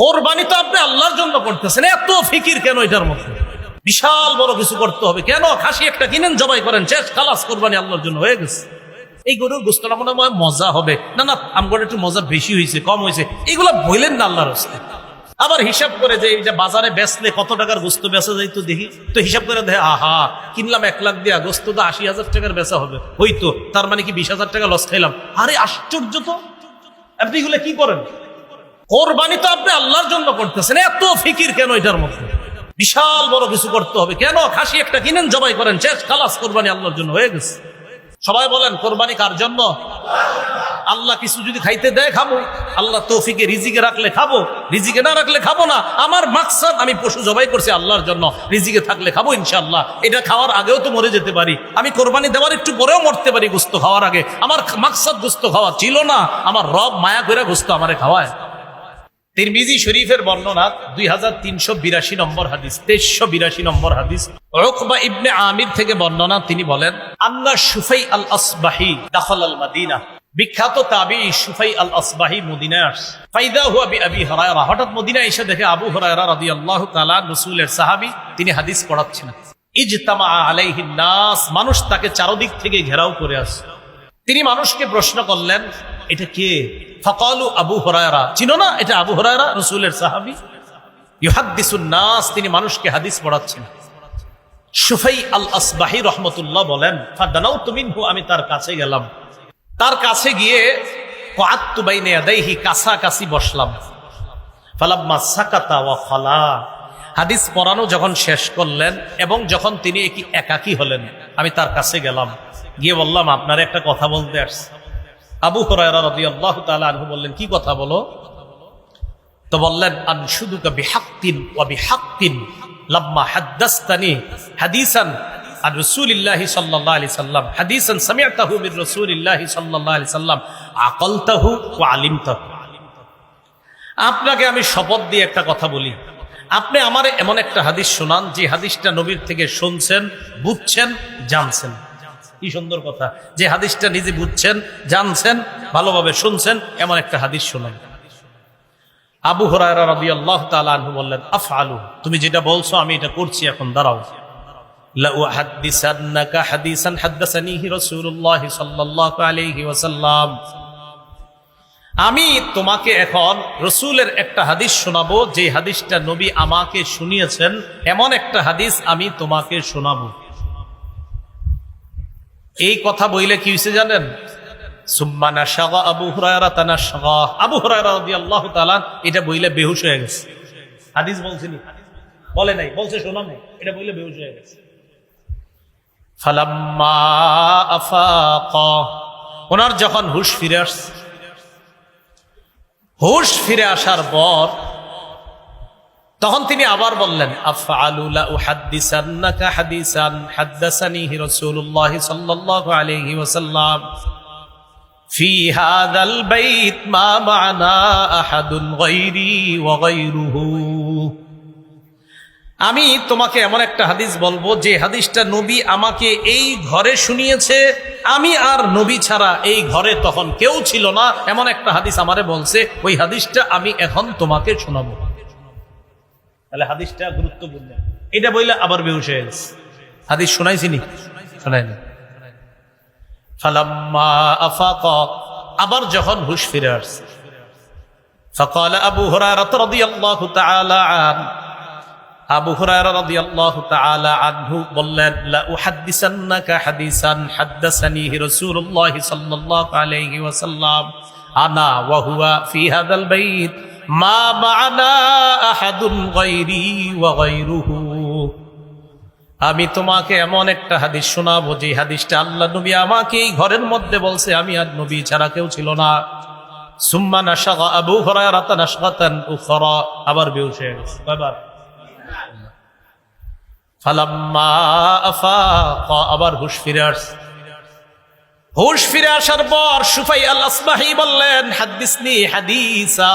কোরবানি তো আপনি আল্লাহর জন্য করতেছেন। এত ফিকির কেন এটার মধ্যে? বিশাল বড় কিছু করতে হবে। কেন? খাসি একটা কিনেন, জবাই করেন। শেষ খালাস কোরবানি আল্লাহর জন্য হয়ে গেছে। এই গরুর গোস্তটা মনে হয় মজা হবে। না না আমগর একটু মজা বেশি হয়েছে, কম হয়েছে। এগুলো বললেন না আল্লাহর হস্তে আবার হিসাব করে যে এই যে বাজারে বেচলে কত টাকার গোস্ত বেচা যায় তো দেখি। তো হিসাব করে দেখে, আহা, কিনলাম এক লাখ দিয়া গোস্ত তো আশি হাজার টাকার বেচা হবে। হইতো, তার মানে কি বিশ হাজার টাকা লস খাইলাম? আরে আশ্চর্য তো। আপনি এগুলো কি করেন? কোরবানি তো আপনি আল্লাহর জন্য করতেছেন। এত ফিকির কেন এটার মধ্যে? বিশাল বড় কিছু করতে হবে। কেন? খাসি একটা কিনেন, জবাই করেন। শেষ খালাস কোরবানি আল্লাহর জন্য হয়ে গেছে। সবাই বলেন, কোরবানি কার জন্য? আল্লাহ কিছু যদি খাইতে দেয়, খাব। আল্লাহ তৌফিকে রিজিকে রাখলে খাব। রিজিকে না রাখলে খাব না। আমার মাকসাদ, আমি পশু জবাই করছি আল্লাহর জন্য। রিজিকে থাকলে খাব ইনশাল্লাহ এটা খাওয়ার আগেও তো মরে যেতে পারি। আমি কোরবানি দেওয়ার একটু পরেও মরতে পারি গুস্ত খাওয়ার আগে। আমার মাকসাদ গুস্ত খাওয়া ছিল না। আমার রব মায়া করে গুস্ত আমারে খাওয়ায়। তিরমিজি শরীফের বর্ণনা দুই হাজার তিনশো বিরাশি নম্বর হাদিস, তেইশশো বিরাশি নম্বর হাদিস। ইবনে আমির থেকে বর্ণনা, তিনি বলেন আল্লাহ সুফাই আল আসবাহি দাখল আল মাদিনা বিখ্যাত তাবি সুফাই আল আসবাহি মদিনায় আস ফাইদা হুয়া বি আবি হরায়রা। হঠাৎ মদিনা এসে দেখে আবু হরায়রা রাদিয়াল্লাহু তাআলা রাসূলের সাহাবী, তিনি হাদিস পড়াচ্ছেন ইজতামা আলাইহিন নাস। মানুষ তাকে চারদিক থেকে ঘেরাও করে আসছে। তিনি মানুষকে প্রশ্ন করলেন, এটা কে? ফকালু আবু হরায়রা। চিনো না? এটা আবু হরায়রা, রসুলের সাহাবি। ইহাদ্দিসুন নাস, তিনি মানুষকে হাদিস পড়াচ্ছেন। সুফাই আল আসবাহি রহমতুল্লাহ বলেন ফাদানাও তুমিনহু আমি তার কাছে গেলাম। তার কাছে গিয়ে কাত্তু বাইনে আদাইহি কাছাকাছি বসলাম। ফালাম্মা সাকাতা ওয়া ফালা হাদিস পড়ানো যখন শেষ করলেন এবং যখন তিনি একাকী হলেন, আমি তার কাছে গেলাম। গিয়ে বললাম, আপনার একটা কথা বলতে আসছি। আবু হরায়রা আনহু বললেন, কি কথা বলো? তো বললেন বিহাক্কিন ওয়া বিহাক্কিন লাম্মা হাদ্দাসতানি হাদিসান আর আলাইহি সাল্লাম। আলাইহি সাল্লাম। আপনাকে আমি শপথ দিয়ে একটা কথা বলি। আপনি আমার এমন একটা হাদিস শোনান, যে হাদিসটা নবীর থেকে শুনছেন, বুঝছেন, জানছেন। কি সুন্দর কথা। যে হাদিসটা নিজে বুঝছেন, জানছেন, ভালোভাবে শুনছেন, এমন একটা হাদিস শোনান। আবু বললেন, আফআলু, তুমি যেটা বলছো আমি এটা করছি, এখন দাঁড়াও। আমি তোমাকে এখন রসুলের একটা হাদিস শোনাবো, যে হাদিসটা নবী আমাকে শুনিয়েছেন, এমন একটা হাদিস আমি তোমাকে শোনাবো। এই কথা বইলে কি হয়েছে জানেন? আবু এটা বেহুশ হাদিস বলে নাই, বলছে শোনাম এটা বইলে বেহুশ হয়ে গেছে। ওনার যখন হুশ ফিরে আসছে, হুশ ফিরে আসার পর তখন তিনি আবার বললেন আমি তোমাকে এমন একটা হাদিস বলব, যে হাদিসটা নবী আমাকে এই ঘরে শুনিয়েছে, আমি আর নবী ছাড়া এই ঘরে তখন কেউ ছিল না, এমন একটা হাদিস আমারে বলছে, ওই হাদিসটা আমি এখন তোমাকে শোনাবো। তাহলে হাদিসটা গুরুত্বপূর্ণ এটা বইলে আবার বেহুশ হয়ে গেছে হাদিস শোনাইছিনি শোনাইনি ফালাম্মা আফাকা আবার যখন হুশ ফিরে আসছে فقال أبو هريرة رضي الله تعالى عنه আবু হুরায়রা রাদিয়াল্লাহু তাআলা আনহু বললেন লা উহাদ্দিসান্নাকা হাদিসান হাদ্দাসানিহি রাসূলুল্লাহ সাল্লাল্লাহু আলাইহি ওয়াসাল্লাম আনা ওয়া হুয়া ফি হাদাল বাইত মা মা'না আহাদুন গায়রি ওয়া গায়রুহু। আমি তোমাকে এমন একটা হাদিস শোনাবো, যে হাদিসটা আল্লাহ নবী আমাকে এই ঘরের মধ্যে বলছে, আমি আর নবী ছাড়া কেউ ছিল না। সুম্মা নাশাগা আবু হুরায়রা নাশগাতান উখরা। আবার বেহুশ হয়ে গেছে। কয়বার? ফালাম্মা আফাকা, আবার হুশ ফিরে আসছে। হুশ ফিরে আসার পর সুফাই আল আসবাহি বললেন, হাদিসনি হাদিসা।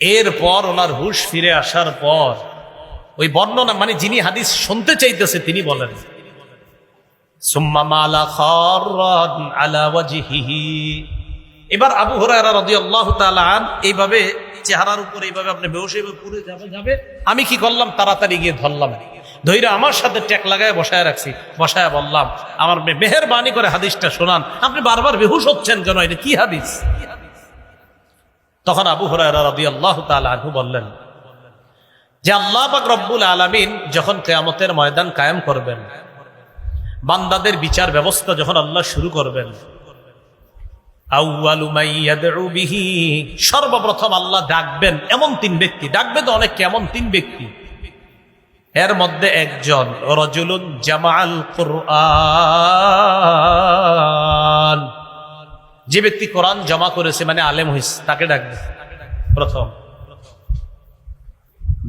এরপর ওনার হুশ ফিরে আসার পর, ওই বর্ণনা মানে যিনি হাদিস শুনতে চাইতেছে তিনি বলেন। এবার আবু হুরায়রা রাদিয়াল্লাহু তাআলা আন, এইভাবে চেহারার উপর এইভাবে আপনি হয়ে পুরে যাবে আমি কি করলাম? তাড়াতাড়ি গিয়ে ধরলাম। ধৈর্য আমার সাথে ট্যাক লাগায় বসায় রাখছি, বসায় বললাম, আমার মেহেরবানি করে হাদিসটা শোনান। আপনি বারবার বেহুশ হচ্ছেন কেন? এটা কি হাদিস? তখন আবু তাআলা বললেন, যে আল্লাহ পাক রব্বুল আলামিন যখন কেয়ামতের ময়দান কায়েম করবেন, বান্দাদের বিচার ব্যবস্থা যখন আল্লাহ শুরু করবেন সর্বপ্রথম আল্লাহ ডাকবেন এমন তিন ব্যক্তি, ডাকবে তো অনেক এমন তিন ব্যক্তি। এর মধ্যে একজন, রজুলুন জামাল কোরআন। যে ব্যক্তি কোরআন জমা করেছে মানে আলেম হইস তাকে ডাকবে প্রথম।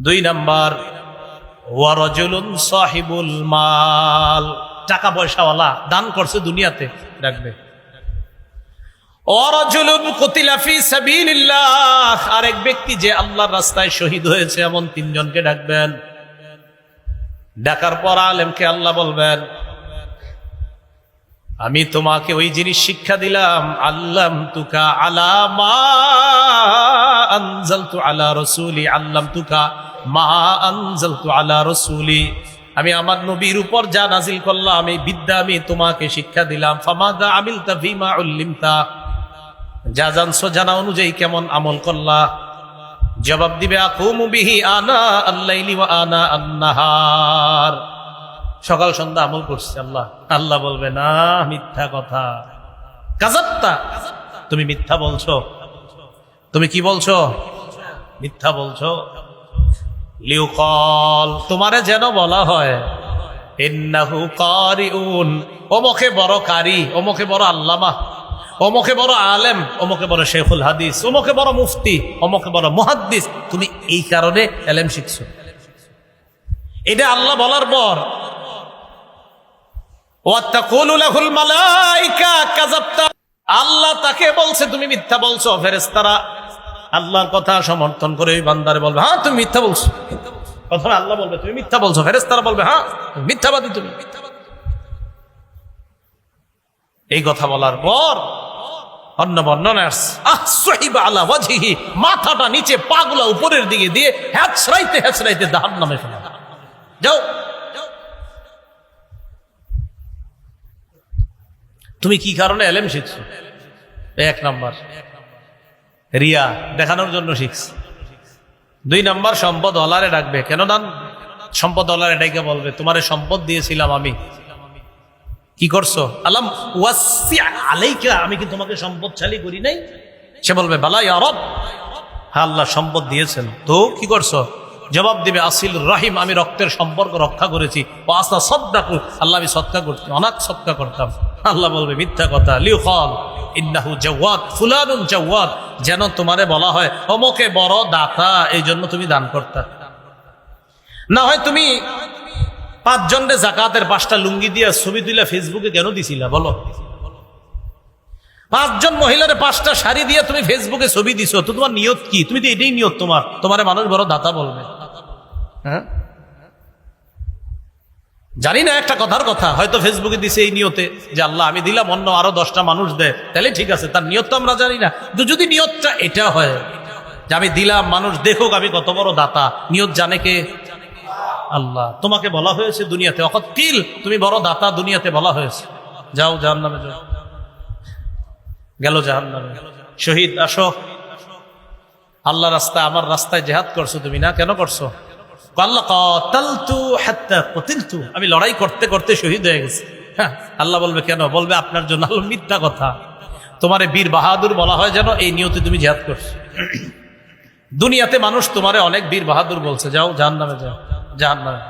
দুই নাম্বার ওয়ারজুলুন সাহিবুল মাল। টাকা পয়সাওয়ালা, দান করছে দুনিয়াতে ডাকবে ওয়ারজুলুন কুতিলা ফি সাবিলিল্লাহ। আরেক ব্যক্তি যে আল্লাহর রাস্তায় শহীদ হয়েছে, এমন তিনজনকে ডাকবেন। ডাকার পর আলেমকে আল্লাহ বলবেন আমি তোমাকে ওই জিনিস শিক্ষা দিলাম আল্লাম তুকা আলামা আনজালতু আলা রসুলি আল্লাম তুকা মা আনজালতু আলা রসুলি। আমি আমার নবীর উপর যা নাজিল করলাম, এই বিদ্যা আমি তোমাকে শিক্ষা দিলাম। ফামাদা আমিলতা ফিমা উল্লিমতা। যা জানছো জানা অনুযায়ী কেমন আমল করলা। জবাব দিবে, আকুমু বিহি আনা আল্লাইলি ওয়া আনা আন্নাহার। সকাল সন্ধ্যা আমল করছে, আল্লাহ। আল্লাহ বলবে, না, মিথ্যা কথা। কাজাত্তা, তুমি মিথ্যা বলছো। তুমি কি বলছো? মিথ্যা বলছো। লিউকল, তোমারে যেন বলা হয়, ইন্নাহু কারিউন ওমকে বড় কারি ওমকে বড় আল্লামা, অমুকে বড় আলেম, অমুকে বড় শেখুল হাদিস, অমুকে বড় মুফতি, অমুকে বড় মুহাদ্দিস। তুমি এই কারণে এলেম শিখছো। এটা আল্লাহ বলার পর আল্লাহ তাকে বলছে, তুমি মিথ্যা বলছো, ফেরেশতারা। আল্লাহর কথা সমর্থন করে বান্দারে বলবে হ্যাঁ তুমি মিথ্যা বলছো। প্রথমে আল্লাহ বলবে, তুমি মিথ্যা বলছো। ফেরেশতারা বলবে হ্যাঁ মিথ্যাবাদী তুমি। এই কথা বলার পর অন্য বর্ণনা মাথাটা নিচে পাগুলা উপরের দিকে দিয়ে ফেলা যাও তুমি কি কারণে এলেম শিখছো? এক নাম্বার। রিয়া, দেখানোর জন্য শিখছ। দুই নাম্বার, সম্পদ অলারে ডাকবে। কেন দান? সম্পদ অলারে ডাইকে বলবে, তোমারে সম্পদ দিয়েছিলাম আমি। কি করছ? আলাম আলাইকা, আমি কি তোমাকে সম্পদশালী করি নাই? সে বলবে বালাই আরব হ্যাঁ আল্লাহ সম্পদ দিয়েছেন। তো কি করছ? জবাব দিবে, আসিল রাহিম, আমি রক্তের সম্পর্ক রক্ষা করেছি। ও আসা সদ্দাকু, আল্লাহ আমি সৎকা করছি, অনাথ সৎকা করতাম। আল্লাহ বলবে, মিথ্যা কথা লিউ ফল ইন্নাহু জাওয়াদ, ফুলানুন জাওয়াদ, যেন তোমারে বলা হয়, অমকে বড় দাতা এই জন্য তুমি দান করতা। না হয় তুমি পাঁচজনরে জাকাতের পাঁচটা লুঙ্গি দিয়ে ছবি তুলে ফেসবুকে কেন দিছিলা, বলো? পাঁচজন মহিলার পাঁচটা শাড়ি দিয়ে তুমি ফেসবুকে ছবি দিছো, তো তোমার নিয়ত কি? তুমি তো এটাই নিয়ত তোমার তোমার মানুষ বড় দাতা বলবে। জানি না একটা কথার কথা, হয়তো ফেসবুকে দিছে এই নিয়তে যে আল্লাহ আমি দিলাম, অন্য আরও দশটা মানুষ দেয় তাহলে ঠিক আছে, তার নিয়ত তো আমরা জানি না। যদি নিয়তটা এটা হয় যে আমি দিলাম, মানুষ দেখুক আমি কত বড় দাতা, নিয়ত জানে কে? আল্লাহ। তোমাকে বলা হয়েছে দুনিয়াতে। অকতিল তুমি বড় দাতা, দুনিয়াতে বলা হয়েছে। যাও জাহান নামে যাও। গেল জাহান নামে শহীদ, আসো। আল্লাহ রাস্তায়, আমার রাস্তায় জেহাদ করছ তুমি না? কেন করছ? আমি লড়াই করতে করতে শহীদ হয়ে গেছি। হ্যাঁ আল্লাহ বলবে, কেন? বলবে, আপনার জন্য আল্লাহ মিথ্যা কথা। তোমারে বীর বাহাদুর বলা হয় যেন এই নিয়তে তুমি জেহাদ করছ। দুনিয়াতে মানুষ তোমারে অনেক বীর বাহাদুর বলছে। যাও জাহান নামে যাও জাহান নামে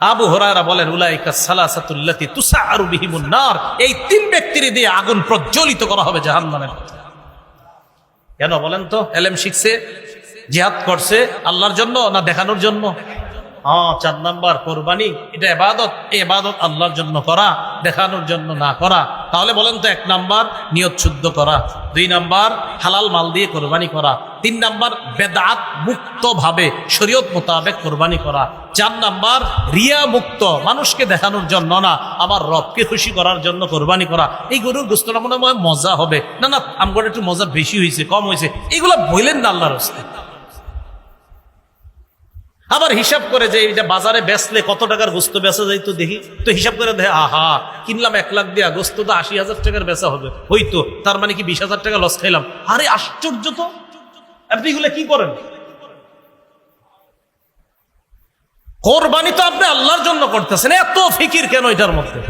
আবু হরারা বলেন, উলাইকা এই তিন ব্যক্তির দিয়ে আগুন প্রজ্বলিত করা হবে জাহান্নামের কেন বলেন তো? এলেম শিখছে। জিহাদ করছে আল্লাহর জন্য না দেখানোর জন্য? হ্যাঁ চার নাম্বার কোরবানি, এটা এবাদত। এবাদত আল্লাহর জন্য করা, দেখানোর জন্য না করা। তাহলে বলেন তো এক নাম্বার নিয়ত শুদ্ধ করা, দুই নাম্বার হালাল মাল দিয়ে কোরবানি করা, তিন নাম্বার বেদাত মুক্ত ভাবে শরীয়ত মোতাবেক কোরবানি করা, চার নাম্বার রিয়া মুক্ত, মানুষকে দেখানোর জন্য না আমার রবকে খুশি করার জন্য কোরবানি করা। এই গরুর গোস্তটা মনে হয় মজা হবে। না না আমগর একটু মজা বেশি হয়েছে, কম হয়েছে। এগুলো বললেন না আল্লাহর হস্তে আবার হিসাব করে যে বাজারে বেচলে কত টাকার গোস্ত বেচা যায় তো দেখি, তো হিসাব করে দেখে, আহা, কিনলাম এক লাখ দিয়া, গোস্ত তো আশি হাজার টাকার বেচা হবে। হইতো, তার মানে কি বিশ হাজার টাকা লস খাইলাম? আরে আশ্চর্য তো! আপনি এগুলো কি করেন? কোরবানি তো আপনি আল্লাহর জন্য করতেছেন, এত ফিকির কেন এটার মধ্যে?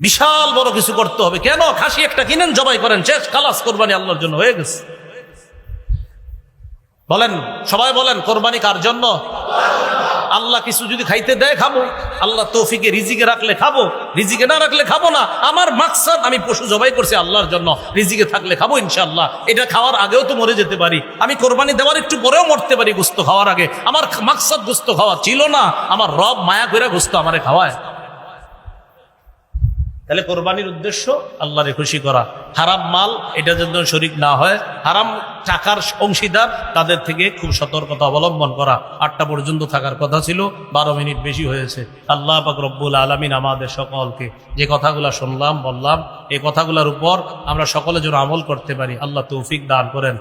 বিশাল বড় কিছু করতে হবে। কেন? খাসি একটা কিনেন, জবাই করেন, শেষ, খালাস, কোরবানি আল্লাহর জন্য হয়ে গেছে। বলেন, সবাই বলেন, কোরবানি কার জন্য? আল্লাহ কিছু যদি খাইতে দেয়, খাব। আল্লাহ তৌফিকে রিজিকে রাখলে খাব। রিজিকে না রাখলে খাব না। আমার মাকসাদ আমি পশু জবাই করছি আল্লাহর জন্য। রিজিকে থাকলে খাব ইনশাল্লাহ এটা খাওয়ার আগেও তো মরে যেতে পারি। আমি কোরবানি দেওয়ার একটু পরেও মরতে পারি গুস্ত খাওয়ার আগে। আমার মাকসাদ গুস্ত খাওয়া ছিল না। আমার রব মায়া করে গুস্ত আমারে খাওয়ায়। তাহলে কোরবানির উদ্দেশ্য আল্লাহরে খুশি করা। হারাম মাল, এটা যেন শরিক না হয়, হারাম টাকার অংশীদার তাদের থেকে খুব সতর্কতা অবলম্বন করা। আটটা পর্যন্ত থাকার কথা ছিল, বারো মিনিট বেশি হয়েছে। আল্লাহ পাক রব্বুল আলমিন আমাদের সকলকে যে কথাগুলো শুনলাম, বললাম, এই কথাগুলোর উপর আমরা সকলে যেন আমল করতে পারি, আল্লাহ তৌফিক দান করেন।